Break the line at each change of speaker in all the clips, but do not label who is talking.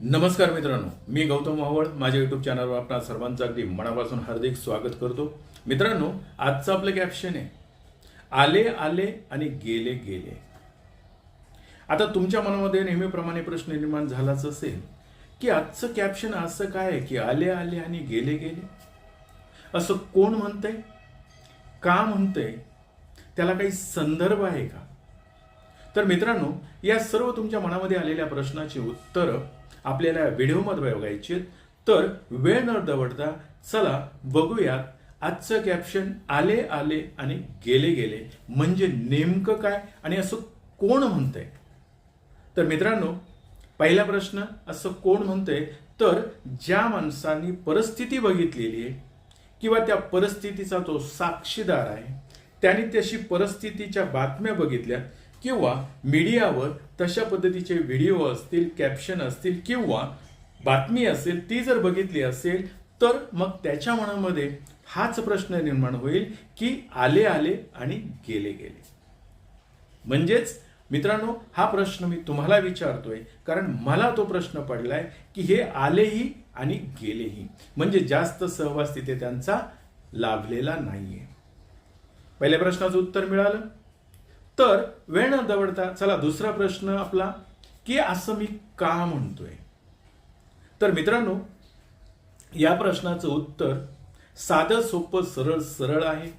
नमस्कार मित्रांनो मी गौतम मावळ माझ्या युट्यूब चॅनलवर आपणा सर्वांचं अगदी मनापासून हार्दिक स्वागत करतो. मित्रांनो आजचं आपलं कॅप्शन आहे आले आले आणि गेले गेले. आता तुमच्या मनामध्ये नेहमीप्रमाणे प्रश्न निर्माण झालाच असेल की आजचं कॅप्शन असं काय आहे की आले आले आणि गेले गेले? असं कोण म्हणतंय? का म्हणतंय? त्याला काही संदर्भ आहे का? तर मित्रांनो या सर्व तुमच्या मनामध्ये आलेल्या प्रश्नाची उत्तरं आपल्याला व्हिडिओमध्ये बघायची आहेत. तर वेळ न दवडता चला बघूयात. आजचं कॅप्शन आले आले आणि गेले गेले. म्हणजे नेमकं काय आणि असं कोण म्हणतंय? तर मित्रांनो पहिला प्रश्न असं कोण म्हणतंय? तर ज्या माणसांनी परिस्थिती बघितलेली आहे किंवा त्या परिस्थितीचा तो साक्षीदार आहे त्याने तशी परिस्थितीच्या बातम्या बघितल्या किंवा मीडियावर तशा पद्धतीचे व्हिडिओ असतील कॅप्शन असतील किंवा बातमी असेल ती जर बघितली असेल तर मग त्याच्या मनामध्ये हाच प्रश्न निर्माण होईल की आले आले आणि गेले गेले. म्हणजेच मित्रांनो हा प्रश्न मी तुम्हाला विचारतोय कारण मला तो प्रश्न पडलाय की हे आलेही आणि गेलेही. म्हणजे जास्त सहवास तिथे त्यांचा लाभलेला नाहीये. पहिल्या प्रश्नाचं उत्तर मिळालं. तर वेळ न दवडता चला दुसरा प्रश्न आपला की असं मी का म्हणतोय? तर मित्रांनो या प्रश्नाचं उत्तर साधं सोपं सरळ सरळ आहे.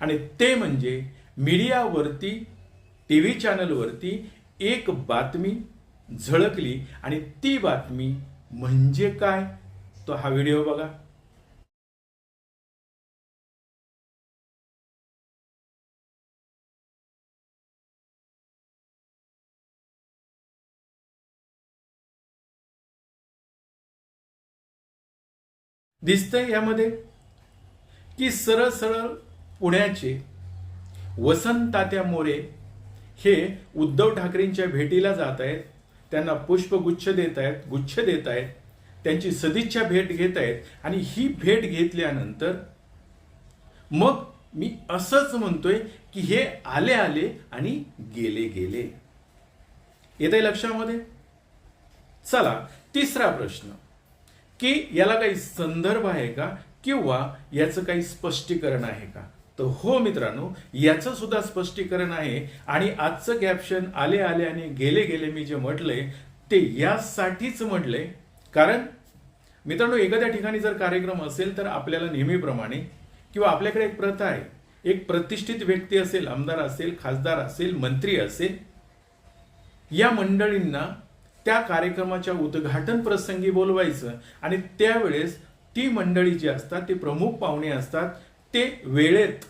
आणि ते म्हणजे मीडियावरती टी व्ही चॅनलवरती एक बातमी झळकली आणि ती बातमी म्हणजे काय? तो हा व्हिडिओ बघा. दिसतंय यामध्ये की सरळ सरळ पुण्याचे वसंत तात्या मोरे हे उद्धव ठाकरेंच्या भेटीला जात आहेत. त्यांना पुष्पगुच्छ देत आहेत गुच्छ देत आहेत. त्यांची सदिच्छा भेट घेत आहेत. आणि ही भेट घेतल्यानंतर मग मी असंच म्हणतोय की हे आले आले आणि गेले गेले. येत आहे लक्षामध्ये? चला तिसरा प्रश्न. की याला काही संदर्भ आहे का किंवा याचं काही स्पष्टीकरण आहे का? तर हो मित्रांनो याचं सुद्धा स्पष्टीकरण आहे आणि आजचं कॅप्शन आले आले आणि गेले गेले मी जे म्हटलंय ते यासाठीच म्हटले कारण मित्रांनो एखाद्या ठिकाणी जर कार्यक्रम असेल तर आपल्याला नेहमीप्रमाणे किंवा आपल्याकडे एक प्रथा आहे. एक प्रतिष्ठित व्यक्ती असेल आमदार असेल खासदार असेल मंत्री असेल या मंडळींना त्या कार्यक्रमाच्या उद्घाटन प्रसंगी बोलवायचं. आणि त्यावेळेस ती मंडळी जी असतात ते प्रमुख पाहुणे असतात ते वेळेत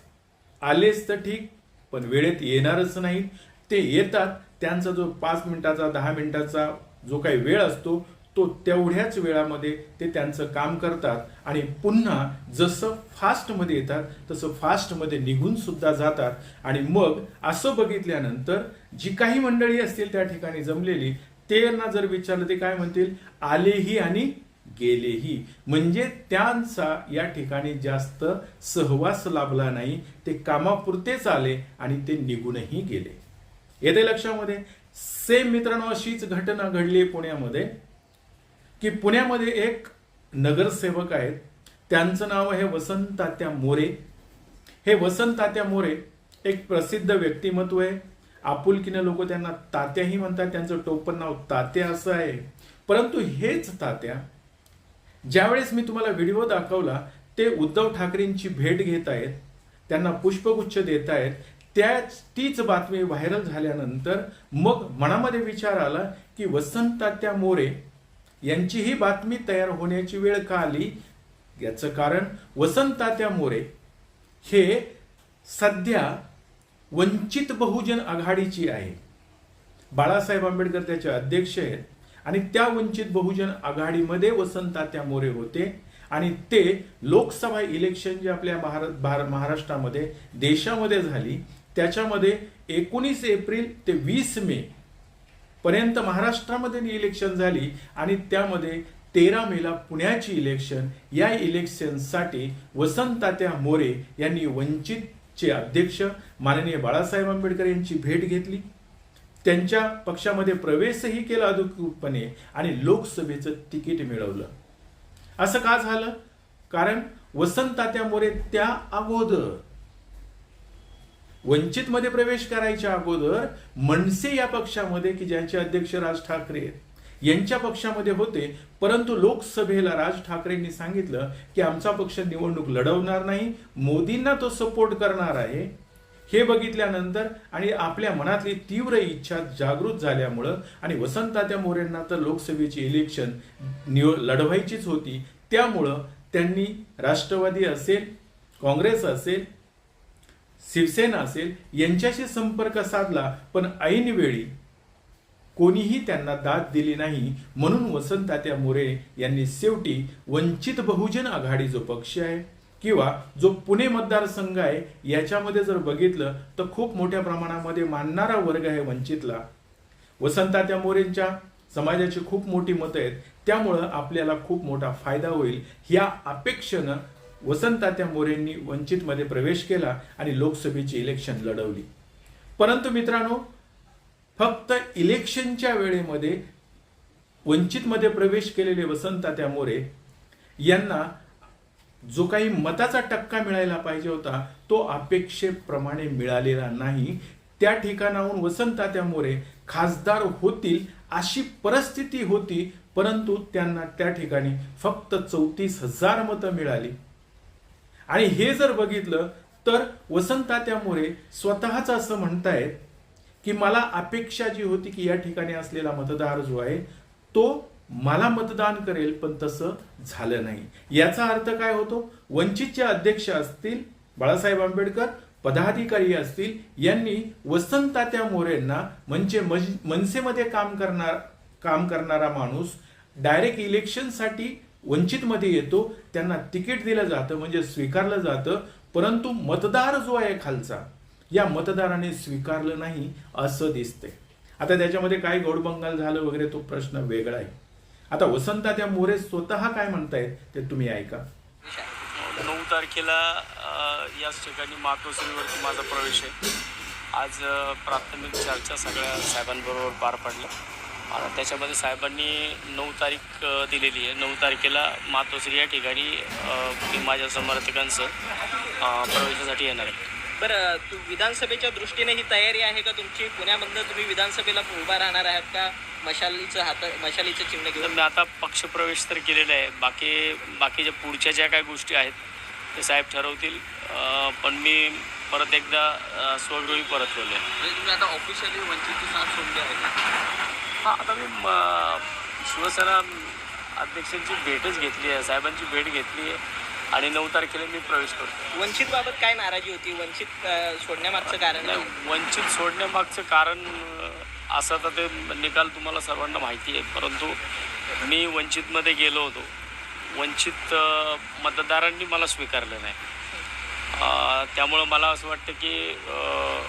आलेच तर ठीक पण वेळेत येणारच नाहीत. ते येतात त्यांचा जो पाच मिनिटाचा दहा मिनिटाचा जो काही वेळ असतो तो तेवढ्याच वेळामध्ये ते त्यांचं काम करतात. आणि पुन्हा जसं फास्टमध्ये येतात तसं फास्टमध्ये निघून सुद्धा जातात. आणि मग असं बघितल्यानंतर जी काही मंडळी असतील त्या ठिकाणी जमलेली त्यांना जर विचारलं ते काय म्हणतील? आलेही आणि गेलेही. म्हणजे त्यांचा या ठिकाणी जास्त सहवास लाभला नाही ते कामापुरतेच आले आणि ते निघूनही गेले. येते लक्षामध्ये? सेम मित्रांनो अशीच घटना घडली पुण्यामध्ये की पुण्यामध्ये एक नगरसेवक आहेत. त्यांचं नाव आहे वसंतात्या मोरे. हे वसंतात्या मोरे एक प्रसिद्ध व्यक्तिमत्व आहे. आपुलकीने लोक त्यांना तात्याही म्हणतात त्यांचं टोपण नाव तात्या असं आहे. परंतु हेच तात्या ज्यावेळेस मी तुम्हाला व्हिडिओ दाखवला ते उद्धव ठाकरेंची भेट घेत आहेत त्यांना पुष्पगुच्छ देत आहेत त्याच तीच बातमी व्हायरल झाल्यानंतर मग मनामध्ये विचार आला की वसंत तात्या मोरे यांची ही बातमी तयार होण्याची वेळ का आली? याचं कारण वसंत तात्या मोरे हे सध्या वंचित बहुजन आघाडीची आहे. बाळासाहेब आंबेडकर त्याचे अध्यक्ष आहेत आणि त्या वंचित बहुजन आघाडीमध्ये वसंतात्या मोरे होते आणि ते लोकसभा इलेक्शन जे आपल्या भारत भार- महाराष्ट्रामध्ये देशामध्ये झाली त्याच्यामध्ये एकोणीस एप्रिल ते वीस मे पर्यंत महाराष्ट्रामध्ये इलेक्शन झाली आणि त्यामध्ये तेरा मेला पुण्याची इलेक्शन या इलेक्शनसाठी वसंतात्या मोरे यांनी वंचित चे अध्यक्ष माननीय बाळासाहेब आंबेडकर यांची भेट घेतली. त्यांच्या पक्षामध्ये प्रवेशही केला अधिकृतपणे आणि लोकसभेचं तिकीट मिळवलं. असं का झालं? कारण वसंत त्या अगोदर वंचित मध्ये प्रवेश करायच्या अगोदर मनसे या पक्षामध्ये की ज्यांचे अध्यक्ष राज ठाकरे आहेत, यांच्या पक्षामध्ये होते परंतु लोकसभेला राज ठाकरेंनी सांगितलं की आमचा पक्ष निवडणूक लढवणार नाही मोदींना तो सपोर्ट करणार आहे. हे बघितल्यानंतर आणि आपल्या मनातली तीव्र इच्छा जागृत झाल्यामुळं आणि वसंतात्या मोरेंना तर लोकसभेची इलेक्शन निव लढवायचीच होती त्यामुळं त्यांनी राष्ट्रवादी असेल काँग्रेस असेल शिवसेना असेल यांच्याशी संपर्क साधला पण ऐनवेळी कोणीही त्यांना दाद दिली नाही म्हणून वसंतात्या मोरे यांनी शेवटी वंचित बहुजन आघाडी जो पक्ष आहे किंवा जो पुणे मतदारसंघ आहे याच्यामध्ये जर बघितलं तर खूप मोठ्या प्रमाणामध्ये मानणारा वर्ग आहे वंचितला. वसंतात्या मोरेंच्या समाजाची खूप मोठी मतं आहेत. त्यामुळं आपल्याला खूप मोठा फायदा होईल. या अपेक्षेनं वसंतात्या मोरेंनी वंचितमध्ये प्रवेश केला आणि लोकसभेची इलेक्शन लढवली. परंतु मित्रांनो फक्त इलेक्शनच्या वेळेमध्ये वंचितमध्ये प्रवेश केलेले वसंततात्या मोरे यांना जो काही मताचा टक्का मिळायला पाहिजे होता तो अपेक्षेप्रमाणे मिळालेला नाही. त्या ठिकाणाहून वसंततात्या मोरे खासदार होतील अशी परिस्थिती होती परंतु त्यांना त्या ठिकाणी फक्त चौतीस हजार मतं मिळाली. आणि हे जर बघितलं तर वसंततात्या मोरे स्वतःच असं म्हणतायत की मला अपेक्षा जी होती की या ठिकाणी असलेला मतदार जो आहे तो मला मतदान करेल पण तसं झालं नाही. याचा अर्थ काय होतो? वंचितचे अध्यक्ष असतील बाळासाहेब आंबेडकर पदाधिकारी असतील यांनी वसंततात्या मोरेंना म्हणजे मनसेमध्ये काम करणार काम करणारा माणूस डायरेक्ट इलेक्शनसाठी वंचितमध्ये येतो त्यांना तिकीट दिलं जातं म्हणजे स्वीकारलं जातं परंतु मतदार जो आहे खालचा या मतदाराने स्वीकारलं नाही असं दिसतंय. आता त्याच्यामध्ये काय गौडबंगाल झालं वगैरे तो प्रश्न वेगळा आहे. आता वसंता त्या मोरे स्वतः काय म्हणतायत ते तुम्ही ऐका.
नऊ तारखेला याच ठिकाणी मातोश्रीवरती माझा प्रवेश आहे. आज प्राथमिक चर्चा सगळ्या साहेबांबरोबर पार पडल्या. आणि त्याच्यामध्ये साहेबांनी नऊ तारीख दिलेली आहे. नऊ तारखेला मातोश्री या ठिकाणी मी माझ्या समर्थकांचं प्रवेशासाठी येणार आहे.
बरं तू विधानसभेच्या दृष्टीने ही तयारी आहे का तुमची? पुण्यामधनं तुम्ही विधानसभेला उभा राहणार आहात का? मशालीचं हात मशालीचं चिन्ह घेऊन?
मी आता पक्षप्रवेश तर केलेला आहे. बाकी बाकीच्या पुढच्या ज्या काही गोष्टी आहेत ते साहेब ठरवतील. पण मी परत एकदा स्वगृही परतवले
म्हणजे तुम्ही आता ऑफिशियली वंचितची साथ सोडली आहे. का
हां आता मी म, शिवसेना अध्यक्षांची भेटच घेतली आहे. साहेबांची भेट घेतली आहे. आणि नऊ तारखेला मी प्रवेश करतो.
वंचित बाबत काय नाराजी होती? वंचित अं, सोडण्यामागचं कारण काय?
नाही, वंचित सोडण्यामागचं कारण अ, असं तर ते निकाल तुम्हाला सर्वांना माहिती आहे. परंतु मी वंचितमध्ये गेलो होतो. वंचित अ, मतदारांनी मला स्वीकारलं नाही. अ, त्यामुळं मला असं वाटतं की अ,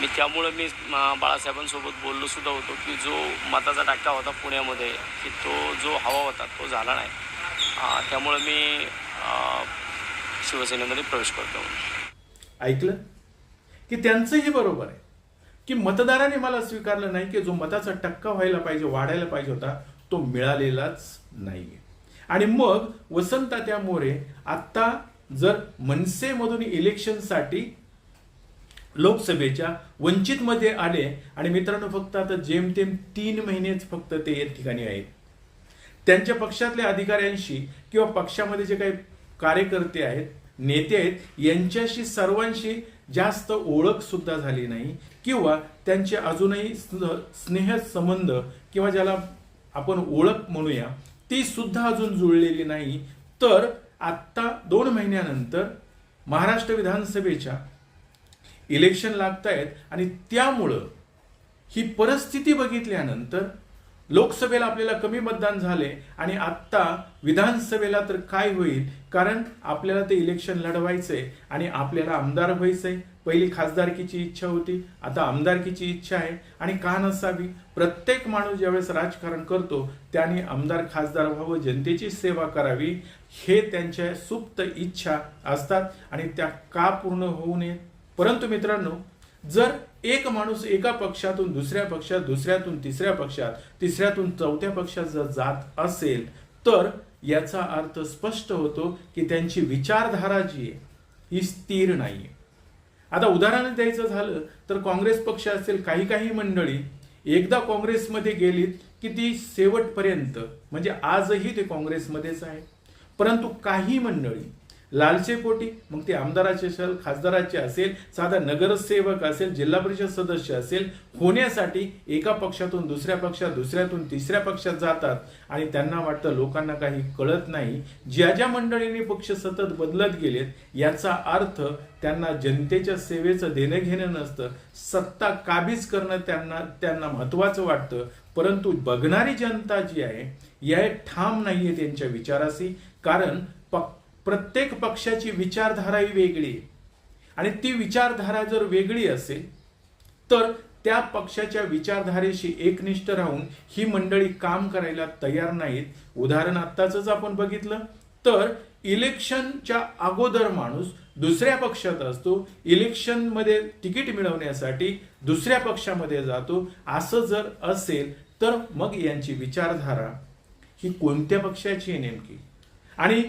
मी त्यामुळं मी अ, बाळासाहेबांसोबत बोललो सुद्धा होतो की जो मताचा टक्का होता पुण्यामध्ये की तो जो हवा होता तो झाला नाही. त्यामुळे मी शिवसेनेमध्ये प्रवेश करतो.
ऐकलं? की त्यांचंही बरोबर आहे की मतदाराने मला स्वीकारलं नाही की जो मताचा टक्का व्हायला पाहिजे वाढायला पाहिजे होता तो मिळालेलाच नाही आणि मग वसंततात्या मोरे आत्ता जर मनसेमधून इलेक्शनसाठी लोकसभेच्या वंचितमध्ये आले आणि मित्रांनो फक्त आता जेमतेम तीन महिनेच फक्त ते या ठिकाणी आहेत. त्यांच्या पक्षातल्या अधिकाऱ्यांशी किंवा पक्षामध्ये जे काही कार्यकर्ते आहेत नेते आहेत यांच्याशी सर्वांशी जास्त ओळख सुद्धा झाली नाही किंवा त्यांचे अजूनही स्नेह संबंध किंवा ज्याला आपण ओळख म्हणूया ती सुद्धा अजून जुळलेली नाही. तर आत्ता दोन महिन्यानंतर महाराष्ट्र विधानसभेच्या इलेक्शन लागतायत आणि त्यामुळं ही परिस्थिती बघितल्यानंतर लोकसभेला आपल्याला कमी मतदान झाले आणि आत्ता विधानसभेला तर काय होईल? कारण आपल्याला ते इलेक्शन लढवायचंय आणि आपल्याला आमदार व्हायचंय. पहिली खासदारकीची इच्छा होती. आता आमदारकीची इच्छा आहे आणि का नसावी? प्रत्येक माणूस ज्यावेळेस राजकारण करतो त्याने आमदार खासदार व्हावं जनतेची सेवा करावी हे त्यांच्या सुप्त इच्छा असतात आणि त्या का पूर्ण होऊ नये परंतु मित्रांनो जर एक माणूस एका पक्षातून दुसऱ्या पक्षात दुसऱ्यातून तिसऱ्या पक्षात तिसऱ्यातून चौथ्या पक्षात जर जात असेल तर याचा अर्थ स्पष्ट होतो की त्यांची विचारधारा जी आहे ही स्थिर नाहीये. आता उदाहरण द्यायचं झालं तर काँग्रेस पक्ष असेल काही काही मंडळी एकदा काँग्रेसमध्ये गेलीत की ती शेवटपर्यंत म्हणजे आजही ते काँग्रेसमध्येच आहे. परंतु काही मंडळी लालसेपोटी मग ते आमदाराचे असेल खासदाराचे असेल साधा नगरसेवक असेल जिल्हा परिषद सदस्य असेल होण्यासाठी एका पक्षातून दुसऱ्या पक्षात दुसऱ्यातून तिसऱ्या पक्षात जातात आणि त्यांना वाटतं लोकांना काही कळत नाही. ज्या ज्या मंडळींनी पक्ष सतत बदलत गेलेत याचा अर्थ त्यांना जनतेच्या सेवेचं देणं घेणं नसतं सत्ता काबीज करणं त्यांना त्यांना महत्वाचं वाटतं. परंतु बघणारी जनता जी आहे या ठाम नाहीये त्यांच्या विचाराशी. कारण पक्ष प्रत्येक पक्षाची विचारधारा ही वेगळी आहे. आणि ती विचारधारा जर वेगळी असेल तर त्या पक्षाच्या विचारधारेशी एकनिष्ठ राहून ही मंडळी काम करायला तयार नाहीत. उदाहरण आत्ताच आपण बघितलं. तर इलेक्शनच्या अगोदर माणूस दुसऱ्या पक्षात असतो. इलेक्शनमध्ये तिकीट मिळवण्यासाठी दुसऱ्या पक्षामध्ये जातो. असं जर असेल तर मग यांची विचारधारा ही कोणत्या पक्षाची आहे नेमकी? आणि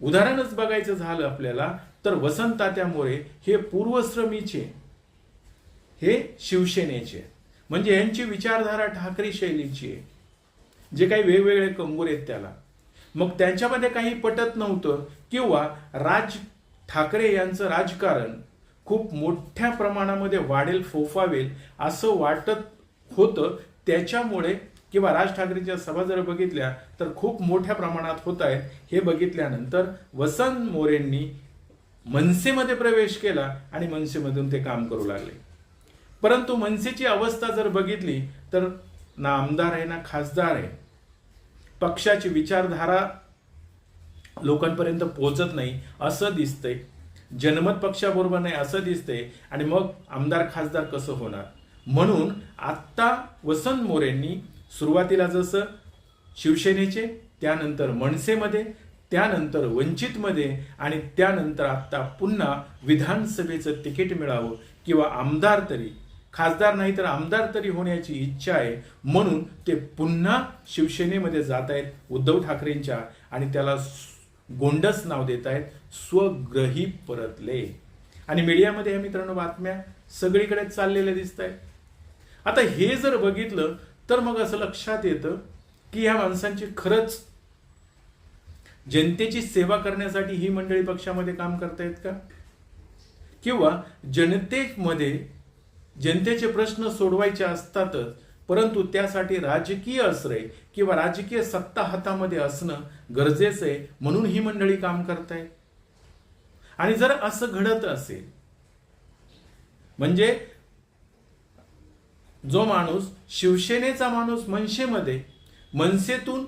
उदाहरणच बघायचं झालं आपल्याला तर वसंतात्यामुळे हे पूर्वश्रमीचे हे शिवसेनेचे म्हणजे यांची विचारधारा ठाकरे शैलीची आहे. जे काही वेगवेगळे कंगूर आहेत त्याला. मग त्यांच्यामध्ये काही पटत नव्हतं किंवा राज ठाकरे यांचं राजकारण खूप मोठ्या प्रमाणामध्ये वाढेल फोफावेल असं वाटत होतं त्याच्यामुळे किंवा राज ठाकरेंच्या सभा जर बघितल्या तर खूप मोठ्या प्रमाणात होत आहेत. हे बघितल्यानंतर वसंत मोरेंनी मनसेमध्ये प्रवेश केला आणि मनसेमधून ते काम करू लागले. परंतु मनसेची अवस्था जर बघितली तर ना आमदार आहे ना खासदार आहे. पक्षाची विचारधारा लोकांपर्यंत पोहोचत नाही असं दिसतंय. जनमत पक्षाबरोबर नाही असं दिसतंय. आणि मग आमदार खासदार कसं होणार? म्हणून आत्ता वसंत मोरेंनी सुरुवातीला जसं शिवसेनेचे त्यानंतर मनसेमध्ये त्यानंतर वंचितमध्ये आणि त्यानंतर आत्ता पुन्हा विधानसभेचं तिकीट मिळावं किंवा आमदार तरी खासदार नाही तर आमदार तरी होण्याची इच्छा आहे म्हणून ते पुन्हा शिवसेनेमध्ये जात आहेत उद्धव ठाकरेंच्या आणि त्याला गोंडस नाव देत आहेत स्वग्रही परतले. आणि मीडियामध्ये या मित्रांनो बातम्या सगळीकडे चाललेल्या दिसत आहेत आता हे जर बघितलं तर मग असं लक्षात येतं की ह्या माणसांची खरंच जनतेची सेवा करण्यासाठी ही मंडळी पक्षामध्ये काम करतायत का? किंवा जनतेमध्ये जनतेचे प्रश्न सोडवायचे असतातच परंतु त्यासाठी राजकीय आश्रय किंवा राजकीय सत्ता हातामध्ये असणं गरजेचं आहे म्हणून ही मंडळी काम करतायत आणि जर असं घडत असेल म्हणजे जो माणूस शिवसेनेचा माणूस मनसेमध्ये मनसेतून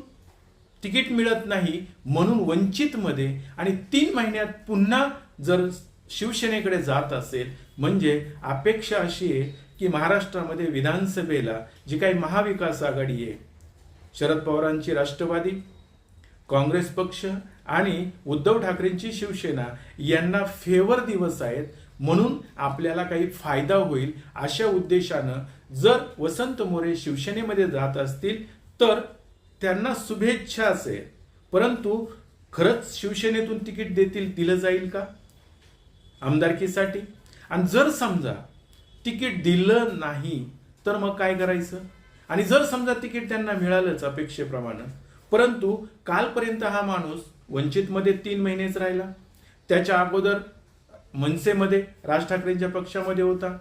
तिकीट मिळत नाही म्हणून वंचितमध्ये आणि तीन महिन्यात पुन्हा जर शिवसेनेकडे जात असेल म्हणजे अपेक्षा अशी आहे की महाराष्ट्रामध्ये विधानसभेला जी काही महाविकास आघाडी आहे शरद पवारांची राष्ट्रवादी काँग्रेस पक्ष आणि उद्धव ठाकरेंची शिवसेना यांना फेवर दिवस आहेत म्हणून आपल्याला काही फायदा होईल अशा उद्देशानं जर वसंत मोरे शिवसेनेमध्ये जात असतील तर त्यांना शुभेच्छा असेल. परंतु खरंच शिवसेनेतून तिकीट देतील दिलं जाईल का? आमदारकीसाठी. आणि जर समजा तिकीट दिलं नाही तर मग काय करायचं? आणि जर समजा तिकीट त्यांना मिळालंच अपेक्षेप्रमाणे परंतु कालपर्यंत हा माणूस वंचितमध्ये तीन महिनेच राहिला. त्याच्या अगोदर मनसेमध्ये राज ठाकरेंच्या पक्षामध्ये होता.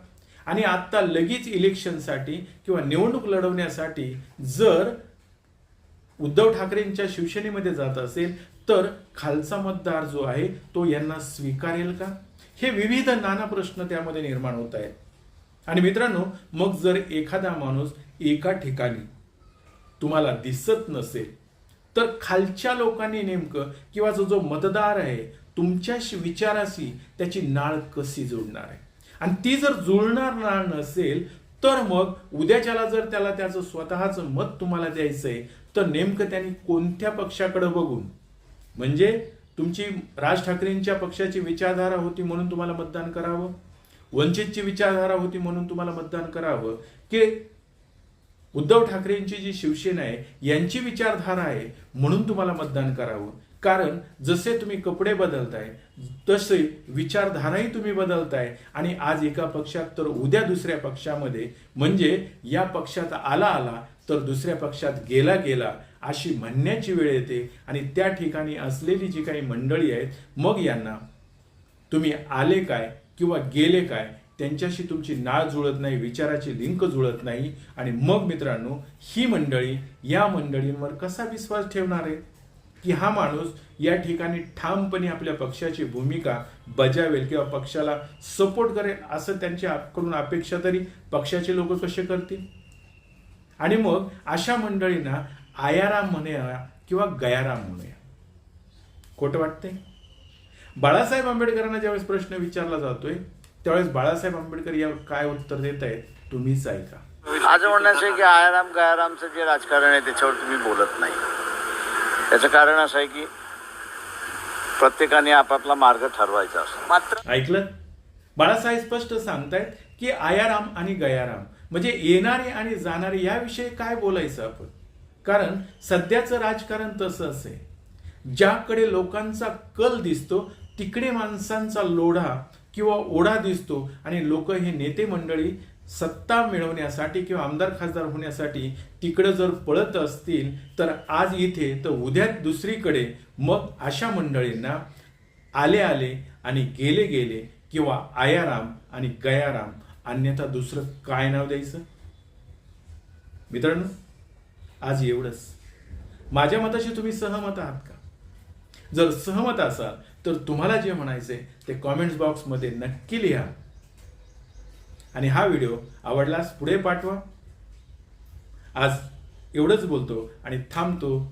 आणि आता लगेच इलेक्शनसाठी किंवा निवडणूक लढवण्यासाठी जर उद्धव ठाकरेंच्या शिवसेनेमध्ये जात असेल तर खालचा मतदार जो आहे तो यांना स्वीकारेल का? हे विविध नाना प्रश्न त्यामध्ये निर्माण होत आहेत. आणि मित्रांनो मग जर एखादा माणूस एका ठिकाणी तुम्हाला दिसत नसेल तर खालच्या लोकांनी नेमकं किंवा जो जो मतदार आहे तुमच्या विचाराशी त्याची नाळ कशी जोडणार आहे? आणि ती जर जुळणार नसेल तर मग उद्याच्याला जर त्याला त्याचं स्वतःचं मत तुम्हाला द्यायचंय तर नेमकं त्यांनी कोणत्या पक्षाकडे बघून? म्हणजे तुमची राज ठाकरेंच्या पक्षाची विचारधारा होती म्हणून तुम्हाला मतदान करावं? वंचितची विचारधारा होती म्हणून तुम्हाला मतदान करावं? की उद्धव ठाकरेंची जी शिवसेना आहे यांची विचारधारा आहे म्हणून तुम्हाला मतदान करावं? कारण जसे तुम्ही कपडे बदलताय तसे विचारधाराही तुम्ही बदलताय. आणि आज एका पक्षात तर उद्या दुसऱ्या पक्षामध्ये म्हणजे या पक्षात आला आला तर दुसऱ्या पक्षात गेला गेला अशी म्हणण्याची वेळ येते. आणि त्या ठिकाणी असलेली जी काही मंडळी आहेत मग यांना तुम्ही आले काय किंवा गेले काय त्यांच्याशी तुमची नाळ जुळत नाही विचाराची लिंक जुळत नाही. आणि मग मित्रांनो ही मंडळी या मंडळींवर कसा विश्वास ठेवणार आहे? की हा माणूस या ठिकाणी ठामपणे आपल्या पक्षाची भूमिका बजावेल किंवा पक्षाला सपोर्ट करेल असं त्यांच्याकडून अपेक्षा तरी पक्षाचे लोक कसे करतील? आणि मग अशा मंडळींना आयाराम म्हणूया किंवा गयाराम म्हणूया. खोटं वाटतंय? बाळासाहेब आंबेडकरांना ज्यावेळेस प्रश्न विचारला जातोय त्यावेळेस बाळासाहेब आंबेडकर यावर काय उत्तर देत आहेत तुम्हीच ऐका.
माझं म्हणण्याचं की आयाराम गयारामचं जे राजकारण आहे त्याच्यावर तुम्ही बोलत नाही. त्याचं कारण असं आहे की प्रत्येकाने आपापला मार्ग ठरवायचा असतो.
मात्र
ऐकलं? बाळासाहेब स्पष्ट सांगतायत की आयाराम आणि गयाराम म्हणजे येणारे आणि जाणारे याविषयी काय बोलायचं आपण? कारण सध्याचं राजकारण तसंच आहे ज्याकडे लोकांचा कल दिसतो तिकडे माणसांचा लोढा किंवा ओढा दिसतो आणि लोक हे नेते मंडळी सत्ता मिळवण्यासाठी किंवा आमदार खासदार होण्यासाठी तिकडं जर पळत असतील तर आज इथे तर उद्या दुसरीकडे मग अशा मंडळींना आले आले आणि गेले गेले किंवा आयाराम आणि गयाराम अन्यथा दुसरं काय नाव द्यायचं? मित्रांनो आज एवढंच. माझ्या मताशी तुम्ही सहमत आहात का? जर सहमत असाल तर तुम्हाला जे म्हणायचे ते कॉमेंट्स बॉक्समध्ये नक्की लिहा. आणि हा व्हिडिओ आवडलास पुढे पाठवा. आज एवढंच बोलतो आणि थांबतो.